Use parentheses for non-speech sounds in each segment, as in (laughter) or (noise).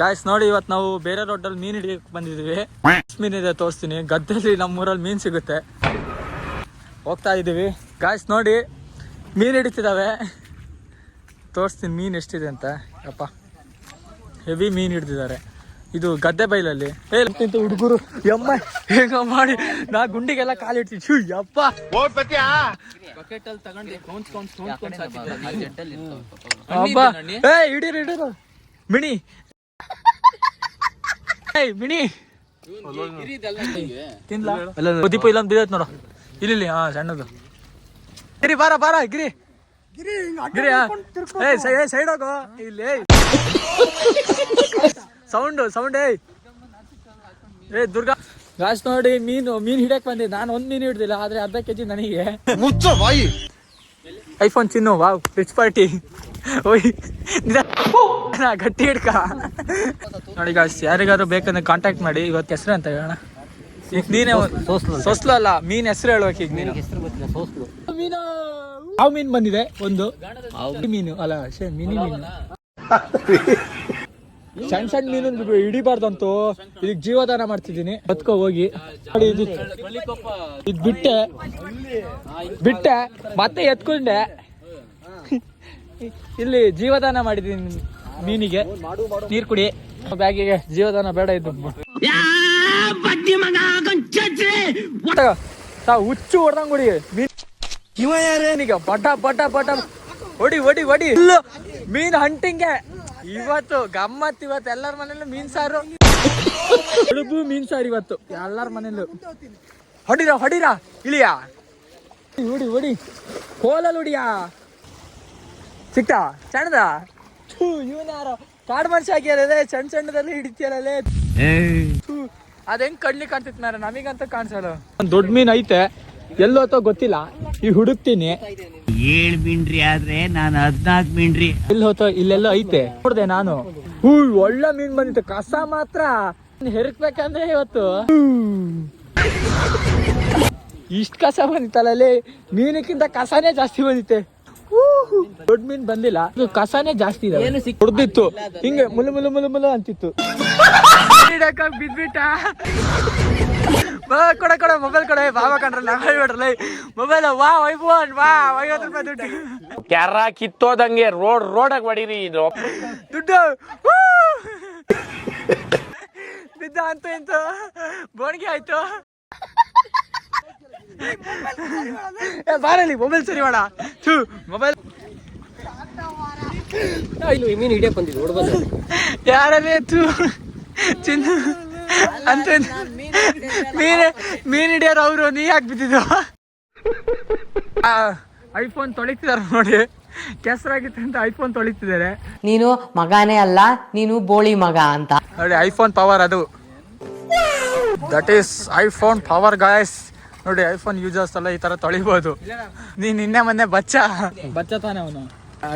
Guys ನೋಡಿ ಇವತ್ತು ನಾವು ಬೇರೆ ರೋಡಲ್ಲಿ ಮೀನ್ ಹಿಡಿಯಕ್ಕೆ ಬಂದಿದ್ದೀವಿ. ಮೀನ್ ಇದೆ ತೋರಿಸ್ತೀನಿ. ಗದ್ದೆಲಿ ನಮ್ಮೂರಲ್ಲಿ ಮೀನ್ ಸಿಗುತ್ತೆ. ಹೋಗ್ತಾ ಇದೀವಿ. ಗಾಯ್ಸ್ ನೋಡಿ ಮೀನ್ ಹಿಡಿತಿದಾವೆ. ತೋರಿಸ್ತೀನಿ ಮೀನ್ ಎಷ್ಟಿದೆ ಅಂತ. ಅಪ್ಪ ಹೆವಿ ಮೀನ್ ಹಿಡ್ದಿದ್ದಾರೆ. ಇದು ಗದ್ದೆ ಬೈಲಲ್ಲಿ. ಏ ಹುಡುಗರು ಯಮ್ಮ ಹೇಗ ಮಾಡಿ? ನಾ ಗುಂಡಿಗೆಲ್ಲ ಕಾಲಿಡ್ತೀನಿ ಛು, ಯಪ್ಪ. ಅಲ್ಲಿ ಅಬ್ಬಾ. ಏ ಹಿಡೀರಿ ಹಿಡೀರು. ಮಿಣಿ ಏಯ್ ಮಿಣಿ ತಿನ್ಲಾ? ದೀಪ ಇಲ್ಲೊಂದು ಅಂತ ನೋಡು. ಇಲ್ಲಿ ಇಲ್ಲಿ ಹಾ ಸಣ್ಣದು ಗಿರಿ ಬಾರ ಬಾರ ಗಿರಿ. ಗಿರಿ ಸೈ ಸೈಡ್ ಹೋಗೋ. ಇಲ್ಲಿ ಸೌಂಡ್ ಸೌಂಡ್ ಏಯ್. ಏ ದುರ್ಗಾ. ಗಾಸ್ ನೋಡಿ ಮೀನು ಮೀನ್ ಹಿಡಿಯಕ್ ಬಂದೆ. ನಾನು ಒಂದ್ ಮೀನು ಹಿಡ್ದಿಲ್ಲ ಆದ್ರೆ ಅರ್ಧ ಕೆಜಿ ನನಗೆ. ಮುಚ್ಚ ಬಾಯಿ. IPhone Chinnu wow rich party. ಓಯ್ ನಾ ಗಟ್ಟಿ ಹಿಡ್ಕ. ನೋಡಿ ಗಾಯ್ಸ್ ಯಾರಿಗಾದ್ರು ಬೇಕಂದ್ರೆ ಕಾಂಟ್ಯಾಕ್ಟ್ ಮಾಡಿ. ಇವತ್ತು ಹೆಸರು ಅಂತ ಹೇಳೋಣ. ಈಗ ನೀನೇ ಸೋಸ್ಲು ಅಲ್ಲ ಮೀನ್ ಹೆಸರು ಹೇಳ್ಬೇಕು ಈಗ ನೀನು. ಮೀನು! ಯಾವ ಮೀನ್ ಬಂದಿದೆ? ಒಂದು. ಮೀನು. ಅಲ್ಲ ಶೇ ಮಿನಿ ಮೀನು. ಸಣ್ಣ ಸಣ್ಣ ಮೀನು ಹಿಡಿಬಾರ್ದಂತೂ. ಇದಕ್ಕೆ ಜೀವದಾನ ಮಾಡ್ತಿದ್ದೀನಿ. ಬದ್ಕೋ ಹೋಗಿ. ಇದು ಇದು ಬಿಟ್ಟೆ. ಬಿಟ್ಟೆ. ಮತ್ತೆ ಎತ್ಕೊಂಡೆ. ಇಲ್ಲಿ ಜೀವದಾನ ಮಾಡಿದ್ದೀನಿ. ಮೀನಿಗೆ ನೀರ್ ಕುಡಿ. ಬ್ಯಾಗಿಗೆ ಜೀವದಾನ ಬೇಡ ಇದ್ದು ಹುಚ್ಚು ಹೊಡ್ದಂಗ್ ಹೊಡಿ. ಮೀನ್ ಇವ ಯಾರೇನೀಗ ಪಟ ಪಟ ಪಟ ಹೊಡಿ ಹೊಡಿ ಹೊಡಿ. ಮೀನ್ ಹಂಟಿಂಗೆ ಇವತ್ತು ಗಮ್ಮತ್ ಇವತ್ತು. ಎಲ್ಲರ ಮನೇಲೂ ಮೀನ್ ಸಾರು. ಹುಡುಬು ಮೀನ್ ಸಾರು ಇವತ್ತು. ಎಲ್ಲರ ಮನೇಲೂ. ಹೊಡಿರ ಹೊಡಿರ. ಇಳಿಯಾ? ಹೊಡಿ ಹೊಡಿ ಕೋಲಲ್ಲಿ ಹೊಡಿಯಾ? ಸಿಕ್ತಾ? ಸಣ್ಣದ ಇವನ್ ಯಾರೋ? ಕಾಡು ಮನುಷ್ಯ ಆಗ್ಯಾರದೆ ಸಣ್ಣ ಸಣ್ಣದಲ್ಲಿ ಹಿಡಿತೀಯಲ್ಲ ಅದ ಹೆಂಗ್ ಕಡ್ಲಿ ಕಾಣ್ತಿತ್ತು ಮಾರ ನಮಗಂತ ಕಾಣಿಸಲ್ಲ ಒಂದ್ ದೊಡ್ಡ ಮೀನ್ ಐತೆ. ಎಲ್ಲೋತೋ ಗೊತ್ತಿಲ್ಲ. ಈ ಹುಡುಕ್ತೀನಿ. ಏಳ್ ಮೀನ್ರಿ ಆದ್ರೆ ನಾನು ಹದ್ನಾಲ್ಕು ಮೀನ್ರಿ. ಎಲ್ಲೋ ಹೋತೋ ಇಲ್ಲೆಲ್ಲೋ ಐತೆ. ನೋಡ್ದೆ ನಾನು. ಹೂ ಒಳ್ಳೆ ಮೀನ್ ಬಂದಿತ್ತು. ಕಸ ಮಾತ್ರ. ಹೆರಕ್ಬೇಕಂದ್ರೆ ಇವತ್ತು. ಇಷ್ಟ ಕಸ ಬಂದಿತ್ತಲ್ಲ ಅಲ್ಲಿ ಮೀನಕ್ಕಿಂತ ಕಸನೇ ಜಾಸ್ತಿ ಬಂದಿತ್ತೆ. ದೊಡ್ಡ ಮೀನ್ ಬಂದಿಲ್ಲ. ಇದು ಕಸಾನೇ ಜಾಸ್ತಿ ಇದೆ ಹೊಡೆದಿತ್ತು ಹಿಂಗೆ ಮುಲು ಮುಲು ಮುಲು ಮುಲು ಅಂತಿತ್ತು. ಬಿದ್ಬಿಟ್ಟ. ಬಾ, ಕೊಡ ಕೊಡ ಮೊಬೈಲ್ ಕೊಡ. ಬಾಬಾ ನಾವ್ ಬಿಡ್ರಲ್ಲ ಮೊಬೈಲ್ ವಾ ಐಫೋನ್ ವಾ ಐವತ್ತು ರೂಪಾಯಿ ದುಡ್ಡು. ಕ್ಯಾರ ಕಿತ್ತೋದಂಗೆ ರೋಡ್ ರೋಡಾಗ ಹೊಡೀರಿ ಇದು. ದುಡ್ಡು! ಬಿದ್ದ ಅಂತ ಇಂತ ಬೋಣಿಗೆ ಆಯ್ತು. ಬಾರಲ್ಲಿ ಮೊಬೈಲ್ ಸರಿ ಮಾಡ. ಮೊಬೈಲ್ ಇಲ್ಲಿ ಮೀನು ಹಿಡಿಯಕ್ ಬಂದಿದ್ದು ಹೊಡ್ಬಂದ. ಯಾರೇ ಥೂ ಚಿನ್ನ ಅಂತ ಮೀನ್ ಮೀನ್ ಹಿಡಿಯೋರು ಅವರು ನೀ ಯಾಕೆ ಬಿದ್ದಿದ್ದು? ಐಫೋನ್ ತೊಳಿತಿದಾರ ನೋಡಿ. ಕೆಸರಾಗಿತ್ತು ಅಂತ ಐಫೋನ್ ತೊಳಿತಿದ್ದಾರೆ. ನೀನು ಮಗನೇ ಅಲ್ಲ ನೀನು ಬೋಳಿ ಮಗ ಅಂತ. ನೋಡಿ ಐಫೋನ್ ಪವರ್ ಅದು. That is iPhone power guys ನೋಡಿ ಐಫೋನ್ ಯೂಸರ್ಸ್ ಎಲ್ಲ ಈ ತರ ತೊಳಿಬಹುದು ನೀನ್ ನಿನ್ನೆ ಮೊನ್ನೆ ಬಚ್ಚ. ಬಚ್ಚ ತಾನೆ ಅವನು.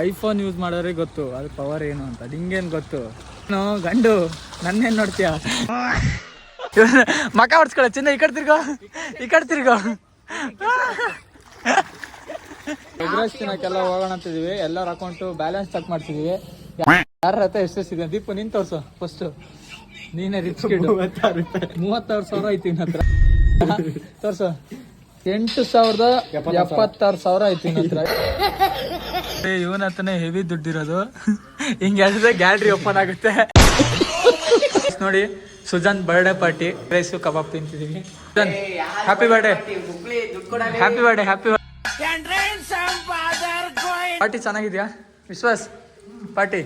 ಐಫೋನ್ ಯೂಸ್ ಮಾಡೋರಿಗೆ ಗೊತ್ತು ಅದು ಪವರ್ ಏನು ಅಂತ. ನಿಂಗೇನ್ ಗೊತ್ತು. ನಾನು ಗಂಡು ನನ್ನೇನ್ ನೋಡ್ತೀಯ? ಮಕ ಹೊಡ್ಸ್ಕೊಳ ಚಿನ್ನ ಈ ಕಡೆ ತಿರ್ಗೋ. ಈ ಕಡೆ ತಿರ್ಗೋ. ಎಗ್ರೆಸ್ ತಿನ್ನಕ್ಕೆಲ್ಲ ಹೋಗೋಣ ಅಂತಿದೀವಿ ಎಲ್ಲರ ಅಕೌಂಟು ಬ್ಯಾಲೆನ್ಸ್ ಚೆಕ್ ಮಾಡ್ತಿದೀವಿ. ಯಾರ ಹತ್ರ ಎಷ್ಟೆಷ್ಟಿದೆ ದೀಪ ನಿನ್ ತೋರ್ಸು ಫಸ್ಟ್ ನೀನೇ ರಿಚ್ ಮೂವತ್ತಾರು ಸಾವಿರ ಐತಿ ನನ್ನ ಹತ್ರ. ತೋರ್ಸು. ಎಂಟು ಸಾವಿರದ ಎಪ್ಪತ್ತಾರು ಸಾವಿರ. ಐತಿ ಏ ಹತ್ರ. ಇವನ ಹತ್ರನೇ ಹೆವಿ ದುಡ್ಡಿರೋದು ಹಿಂಗೆ ಹೇಳಿದ್ರೆ ಗ್ಯಾಲರಿ ಓಪನ್ ಆಗುತ್ತೆ. ನೋಡಿ Sujan birthday party rice kebab ತಿಂತಿದೀವಿ. Sujan happy birthday happy birthday happy party ಚೆನ್ನಾಗಿದ್ಯಾ? ವಿಶ್ವಾಸ್ ಪಾರ್ಟಿ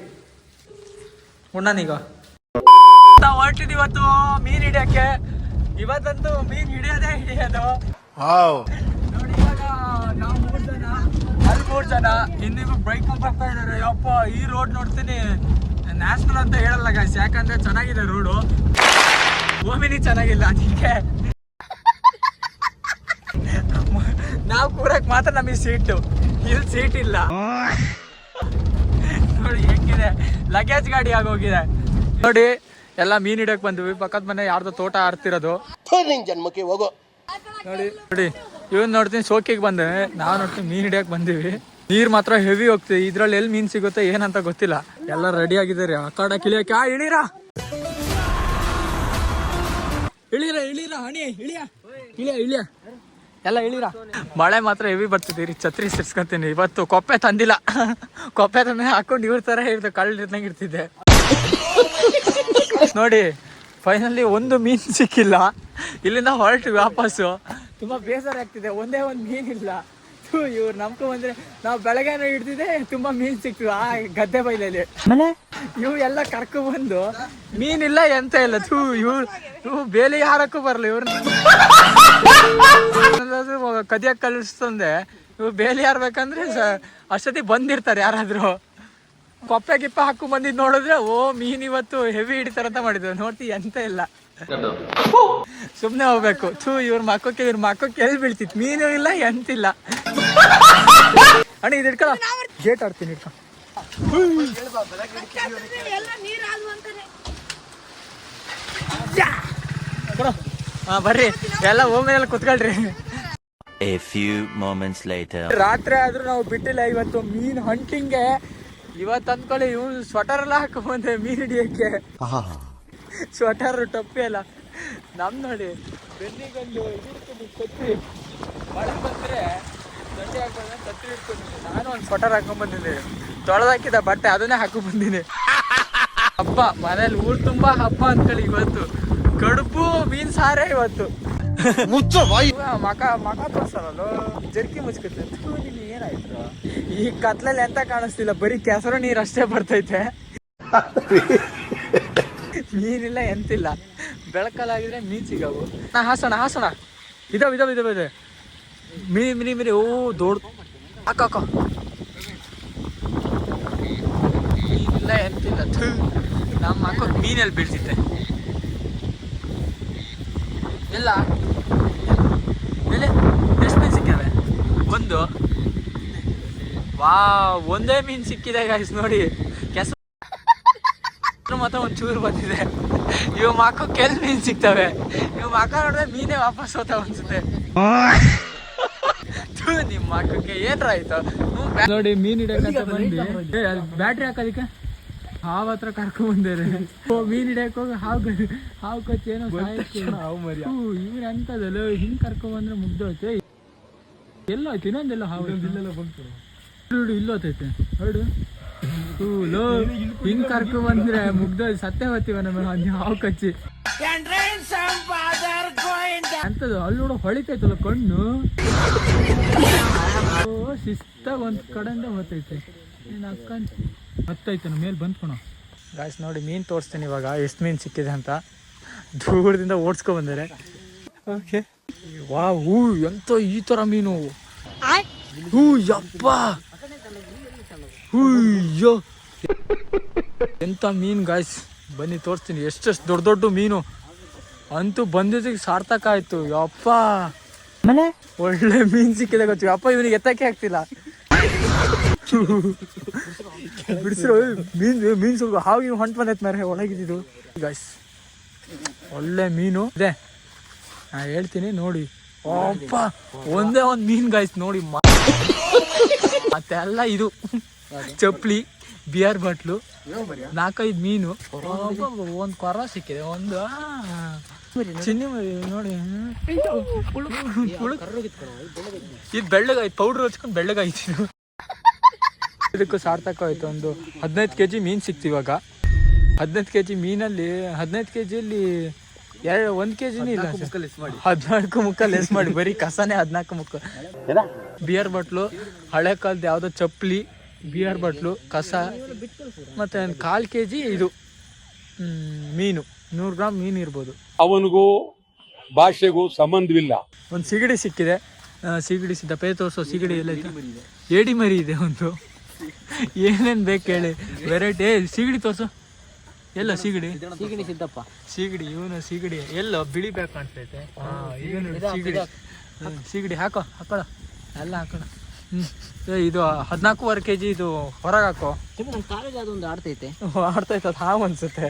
ಉಣ್ಣನೀಗ. ನಾವು ಹೊರಟಿದ್ದೀವಿ ಇವತ್ತು ಮೀನ್ ಹಿಡಿಯಕ್ಕೆ ಇವತ್ತಂತೂ ಮೀನ್ ಹಿಡಿಯೋದೇ ಹಿಡಿಯೋದು. ನೋಡಿ ಇವಾಗ ನಾವು ಮೂರ್ ಜನ ಅಲ್ಲಿ ಮೂರ್ ಜನ ಬ್ರೇಕ್ ಬೈಕ್ ಬರ್ತಾ ಇದಾರೆ. ಯಪ್ಪ ಈ ರೋಡ್ ನೋಡ್ತೀನಿ. ನ್ಯಾಷನಲ್ ಅಂತ ಹೇಳಲ್ಲ ಗಾಯ್ಸ್ ಯಾಕಂದ್ರೆ ಚೆನ್ನಾಗಿದೆ ರೋಡು ಓಮಿನಿ ಚೆನ್ನಾಗಿಲ್ಲ ಅದಕ್ಕೆ. ನಾವು ಕೂರಕ್ ಮಾತ್ರ ನಮಗೆ ಸೀಟು ಇಲ್ಲಿ ಸೀಟ್ ಇಲ್ಲ. ನೋಡಿ ಹೆಂಗಿದೆ. ಲಗೇಜ್ ಗಾಡಿ ಆಗೋಗಿದೆ. ನೋಡಿ ಎಲ್ಲ ಮೀನ್ ಹಿಡಿಯಕ್ ಬಂದ್ವಿ. ಪಕ್ಕದ ಮನೆ ಯಾರ್ದೋ ತೋಟ ಆಡ್ತಿರೋದು. ಜನ್ಮಕ್ಕೆ ಹೋಗೋ. ನೋಡಿ ನೋಡಿ ಇವನ್ ನೋಡ್ತೀನಿ ಸೋಕಿಗೆ ಬಂದೆ. ನಾವು ನೋಡ್ತೀನಿ ಮೀನ್ ಹಿಡಿಯಕ್ ಬಂದಿವಿ. ನೀರ್ ಮಾತ್ರ ಹೆವಿ ಹೋಗ್ತಿವಿ ಇದ್ರಲ್ಲಿ ಎಲ್ಲಿ ಮೀನ್ ಸಿಗುತ್ತೆ ಏನಂತ ಗೊತ್ತಿಲ್ಲ. ಎಲ್ಲ ರೆಡಿ ಆಗಿದ್ದಾರೆ. ಆ ಕಡೆ ಕಿಳಿಯಕ್ಕೆ ಆ ಇಳೀರ? ಇಳಿರ ಇಳಿರ ಹಣಿ ಇಳಿಯ. ಇಳಿಯ ಇಳಿಯ. ಎಲ್ಲ ಇಳಿರ? ಮಳೆ ಮಾತ್ರ ಹೆವಿ ಬರ್ತಿದ್ದೀರಿ ಛತ್ರಿ ಸಿರ್ಸ್ಕೊಂತೀನಿ. ಇವತ್ತು ಕೊಪ್ಪೆ ತಂದಿಲ್ಲ. ಕೊಪ್ಪೆ ತಂದ ಹಾಕೊಂಡು ಇವ್ರ ತರ ಇರ್ತ ಕಳ್ಳ ಇರ್ದಂಗೆ ಇರ್ತಿದ್ದೆ. ನೋಡಿ ಫೈನಲಿ ಒಂದು ಮೀನ್ ಸಿಕ್ಕಿಲ್ಲ. ಇಲ್ಲಿಂದ ಹೊರಟು ವಾಪಸ್ಸು. ತುಂಬಾ ಬೇಸರ ಆಗ್ತಿದೆ ಒಂದೇ ಒಂದು ಮೀನಿಲ್ಲ ಇಲ್ಲ. ಇವ್ರು ನಮ್ಕೊ ಬಂದ್ರೆ ನಾವು ಬೆಳಗ್ಗೆನ ಹಿಡ್ದಿದೆ ತುಂಬಾ ಮೀನ್ ಸಿಕ್ತು ಆ ಗದ್ದೆ ಬೈಲಲ್ಲಿ. ಇವು ಎಲ್ಲ ಕರ್ಕೊ ಬಂದು ಮೀನಿಲ್ಲ ಎಂತ ಇಲ್ಲ ಥೂ ಇವ್ರು ಇವು ಬೇಲಿ ಹಾರಕ್ಕೂ ಬರಲ್ಲ ಇವ್ರು ಕದಿಯಕ್ಕೆ ಕಲಿಸ್ತಂದೆ ಇವು ಬೇಲಿ ಹಾರ್ಬೇಕಂದ್ರೆ ಅಷ್ಟೊತ್ತಿಗೆ ಬಂದಿರ್ತಾರೆ ಯಾರಾದ್ರೂ. ಕೊಪ್ಪೆ ಗಿಪ್ಪೆ ಹಾಕು ಬಂದಿದ್ ನೋಡಿದ್ರೆ ಓ ಮೀನ್ ಇವತ್ತು ಹೆವಿ ಹಿಡಿತಾರಂತ ಮಾಡಿದ್ರು. ನೋಡ್ತಿ ಎಂತ ಇಲ್ಲ. ಸುಮ್ನೆ ಹೋಗ್ಬೇಕು. ಥೂ ಇವ್ರ ಮಕ್ಕಕ್ಕೆ ಇವ್ರ ಮಕ್ಕಕ್ಕೆ ಎಲ್ಲಿ ಬೀಳ್ತಿತ್ತು. ಮೀನು ಇಲ್ಲ ಎಂತಿಲ್ಲ ಅಣ್ಣ ಇದು ಗೇಟ್ ಆಡ್ತೀನಿ. ಹಾ ಬರ್ರಿ. ಎಲ್ಲ ಹೋಮೇಲೆ ಕುತ್ಕೊಳ್ರಿ. A few moments later. ರಾತ್ರಿ ಆದ್ರೂ ನಾವು ಬಿಟ್ಟಿಲ್ಲ ಇವತ್ತು ಮೀನ್ ಹಂಟಿಂಗ್ಗೆ ಇವತ್ತು ಅಂದ್ಕೊಳ್ಳಿ ಇವ್ ಸ್ವೆಟರ್ ಎಲ್ಲ ಹಾಕೊಂಬಂದೆ ಮೀನ್ ಹಿಡಿಯಕ್ಕೆ. ಸ್ವೆಟರ್ ಟೊಪ್ಪಿ ಅಲ್ಲ. ನಮ್ ನೋಡಿ ಬೆನ್ನಿಗೊಂದು ಇದು ಇಟ್ಕೊಂಡು ಛತ್ರಿ ಮಳೆ ಬಂದ್ರೆ ದಂಡೆ ಹಾಕೊಂಡ್ರೆ ಇಟ್ಕೊಂಡಿದ್ದೆ ನಾನು ಒಂದು ಸ್ವೆಟರ್ ಹಾಕೊಂಡ್ ತೊಳೆದಾಕಿದ ಬಟ್ಟೆ ಅದನ್ನೇ ಹಾಕೊಂಡ್ ಬಂದಿನಿ ಹಬ್ಬ ಮನೇಲಿ ಊರು ತುಂಬಾ ಹಬ್ಬ ಅಂದ್ಕೊಳ್ಳಿ ಇವತ್ತು. ಕಡುಬು ಮೀನ್ ಸಾರೇ ಇವತ್ತು. (laughs) ಮುಚ್ಚ, ಬಾಯಿ. ಮಕ ಮಕ ತೋರ್ಸಲ್ಲ ಜರ್ಕಿ ಮುಚ್ಕತ್ತೆ ಏನಾಯ್ತು? ಈ ಕತ್ಲಲ್ಲಿ ಎಂತ ಕಾಣಿಸ್ತಿಲ್ಲ, ಬರೀ ಕೆಸರು ನೀರು ಅಷ್ಟೇ ಬರ್ತೈತೆ. ನೀರಿಲ್ಲ, ಎಂತಿಲ್ಲ. ಬೆಳಕಲ್ಲಾಗಿದ್ರೆ ಮೀನ್ ಸಿಗವು. ನಾ ಹಾಸೋಣ ಹಾಸೋಣ. ಇದಾವ ಇದಾವ ಇದಾವ ಇದೆ. ಮಿನಿ ಮಿನಿ ಮಿನಿ ಓ, ದೊಡ್ಡ. ಅಕ್ಕ ಅಕ್ಕ ಮೀನಿಲ್ಲ ಎಂತಿಲ್ಲ. ನಮ್ಮ ಅಕ್ಕ ಮೀನಲ್ಲಿ ಬೀಳ್ತಿದ್ದೆ ಇಲ್ಲ ಎಲ್ಲಿ ಎಷ್ಟು ಮೀನು ಸಿಕ್ಕಿವೆ ಒಂದು ವಾ ಒಂದೇ ಮೀನು ಸಿಕ್ಕಿದೆ ಗಾಯ್ಸ್ ನೋಡಿ. ಕೆಸರು ಮಾತ್ರ ಒಂದು ಚೂರು ಬಂದಿದೆ. ಇವ್ ಮಕ್ಕ ಕೆಲ್ ಮೀನ್ ಸಿಗ್ತವೆ? ಇವ್ ಮಾಕ ನೋಡಿದ್ರೆ ಮೀನೇ ವಾಪಸ್ ಹೋಗ್ತಾವ ಅನ್ಸುತ್ತೆ. ಥು, ನಿಮ್ ಮಕ್ಕಕ್ಕೆ ಏನ್ರ ಆಯ್ತು? ನೋಡಿ ಮೀನ್ ಹಿಡಿಯಕಂತ ಬಂದು ಬ್ಯಾಟ್ರಿ ಹಾಕೋದಕ್ಕೆ ಹಾವ್ ಹತ್ರ ಕರ್ಕೊಂಡ್ ಮೀನ್ ಹಿಡಿಯಕ್ ಹೋಗಿ ಹಾವು ಹಾವ್ ಹಾವು ಕಚ್ಚಿ ಏನೋ ಹಾವು ಮರಿ ಇವ್ರು ಅಂತದಲ್ಲ ಹಿಂಗ್ ಕರ್ಕೊಂಡ್ ಬಂದ್ರೆ ಮುಗ್ದೋಯ್ತು. ಎಲ್ಲ ಆಯ್ತು ಇನ್ನೊಂದೆಲ್ಲ ಹಾವು ಇಲ್ಲೆಲ್ಲ ಬಂತು. ನೋಡು ಇಲ್ಲೋತೈತೆ ನೋಡು ಹೂ, ಲೋ ಹಿಂಗ್ ಕರ್ಕೊಂಡ್ ಬಂದ್ರೆ ಮುಗ್ದ ಸತ್ತೇ ಹೋಗ್ತೀವ ನಮ್ಮ ಹಾವು ಕಚ್ಚಿ. ಅಂತದು ಅಲ್ಲಿ ನೋಡೋ ಹೊಳಿತೈತಲ್ಲ ಕಣ್ಣು. ಓ ಶಿಸ್ತಾಗ ಒಂದ್ ಕಡೆಯಿಂದ ಹೊತ್ತೈತೆ. ನೀನು ಅಕ್ಕನ್ ಹತ್ತೈತೆ ಮೇಲೆ ಬಂದ್ಕೊಣ. ಗಾಯ್ಸ್ ನೋಡಿ ಮೀನು ತೋರಿಸ್ತೀನಿ ಇವಾಗ ಎಷ್ಟು ಮೀನು ಸಿಕ್ಕಿದೆ ಅಂತ. ದೂರದಿಂದ ಓಡಿಸ್ಕೊ ಬಂದರೆ. ಓಕೆ ವಾ ಹೂ ಎಂತ ಈ ತರ ಮೀನು? ಹೂ ಯಪ್ಪ. ಹೂಯ್ಯೋ ಎಂತ ಮೀನು ಗಾಯ್ಸ್ ಬನ್ನಿ ತೋರಿಸ್ತೀನಿ. ಎಷ್ಟೆಷ್ಟು ದೊಡ್ಡ ದೊಡ್ಡ ಮೀನು. ಅಂತೂ ಬಂದಿದ್ದಕ್ಕೆ ಸಾರ್ಥಕ ಆಯ್ತು. ಯಪ್ಪ. ಒಳ್ಳೆ ಮೀನ್ ಸಿಕ್ಕಿದೆ ಗೊತ್ತು ಅಪ್ಪ ಇವನಿಗೆ ಎತ್ತಕ್ಕೆ ಆಗ್ತಿಲ್ಲ. ಬಿಡಿಸಿರೋ ಮೀನ್ ಮೀನ್ ಸ್ವಲ್ಪ ಹಾಗೆ ಹೊಂಟ್ ಬಂದೈತೆ ಮಾರೆ ಒಳಗಿದ್ದು. ಗಾಯ್ಸ್ ಒಳ್ಳೆ ಮೀನು. ಇದೆ. ನಾ ಹೇಳ್ತೀನಿ, ನೋಡಿ. ಅಪ್ಪ ಒಂದೇ ಒಂದು ಮೀನ್ ಗಾಯ್ಸ್ ನೋಡಿ ಮತ್ತೆಲ್ಲ ಇದು ಚಪ್ಪಲಿ ಬಿಯರ್ ಬಾಟ್ಲು, ನಾಲ್ಕೈದು ಮೀನು. ಒಂದು ಕೊರ ಸಿಕ್ಕಿದೆ, ಒಂದು ಚಿನ್ನಿ ನೋಡಿ. ಇದು ಬೆಳ್ಳಗಾಯ್ತು ಪೌಡ್ರ್ ಹಚ್ಕೊಂಡು ಬೆಳ್ಳಗಾಯ್ತು ಇದು ಇದಕ್ಕೂ ಸಾರ್ಥಕ ಆಯ್ತು, ಒಂದು ಹದಿನೈದು ಕೆ ಜಿ ಮೀನು ಸಿಕ್ತಿವಾಗ. ಹದಿನೈದು ಕೆ ಜಿ ಮೀನಲ್ಲಿ, ಹದಿನೈದು ಕೆ ಜಿಯಲ್ಲಿ ಎರಡು ಒಂದು ಕೆ ಜಿನೇ ಇಲ್ಲ ಹದಿನಾಲ್ಕು ಮುಕ್ಕ ಲೆಸ್ ಮಾಡಿ. ಬರೀ ಕಸನೇ ಹದಿನಾಲ್ಕು ಮುಕ್ಕ ಬಿಯರ್ ಬಾಟ್ಲು ಹಳೆ ಕಾಲದ ಯಾವುದೋ ಚಪ್ಪಲಿ ಬಿಯರ್ ಬಾಟ್ಲು ಕಸ ಮತ್ತೆ ಒಂದು ಕಾಲು ಕೆಜಿ ಇದು ಮೀನು. ನೂರು ಗ್ರಾಮ್ ಮೀನು ಇರ್ಬೋದು. ಅವನಿಗೂ ಭಾಷೆಗೂ ಸಂಬಂಧವಿಲ್ಲ. ಒಂದು ಸಿಗಡಿ ಸಿಕ್ಕಿದೆ. ಸಿಗಡಿ ಸಿದ್ದ ಪೇ ತೋರಿಸೋ ಸಿಗಡಿ ಎಲ್ಲ ಏಡಿ ಮರಿ ಇದೆ ಒಂದು. ಏನೇನು ಬೇಕು ಹೇಳಿ. ವೆರೈಟಿ ಸಿಗಡಿ ತೋರ್ಸು. ಎಲ್ಲ ಸಿಗಡಿ? ಸಿಗಣಿ ಸಿದ್ದಪ್ಪ. ಸಿಗಡಿ ಇವನು ಸಿಗಡಿ. ಎಲ್ಲೋ ಬಿಳಿ ಬ್ಯಾಗ್ ಕಾಣ್ತೈತೆ. ಸೀಗಡಿ. ಇವನು ಸಿಗಡಿ ಸಿಗಡಿ ಹಾಕೋ ಹಾಕೋಣ ಎಲ್ಲ ಹಾಕೋಣ. ಹ್ಮ್. ಏ, ಇದು ಹದಿನಾಲ್ಕೂವರೆ ಕೆ ಜಿ ಇದು ಹೊರಗೆ ಹಾಕೋ. ಕಾಲೇಜ್ ಅದೊಂದು ಆಡ್ತೈತೆ. ಆಡ್ತೈತೆ ಅದು ಹಾವು ಅನ್ಸುತ್ತೆ.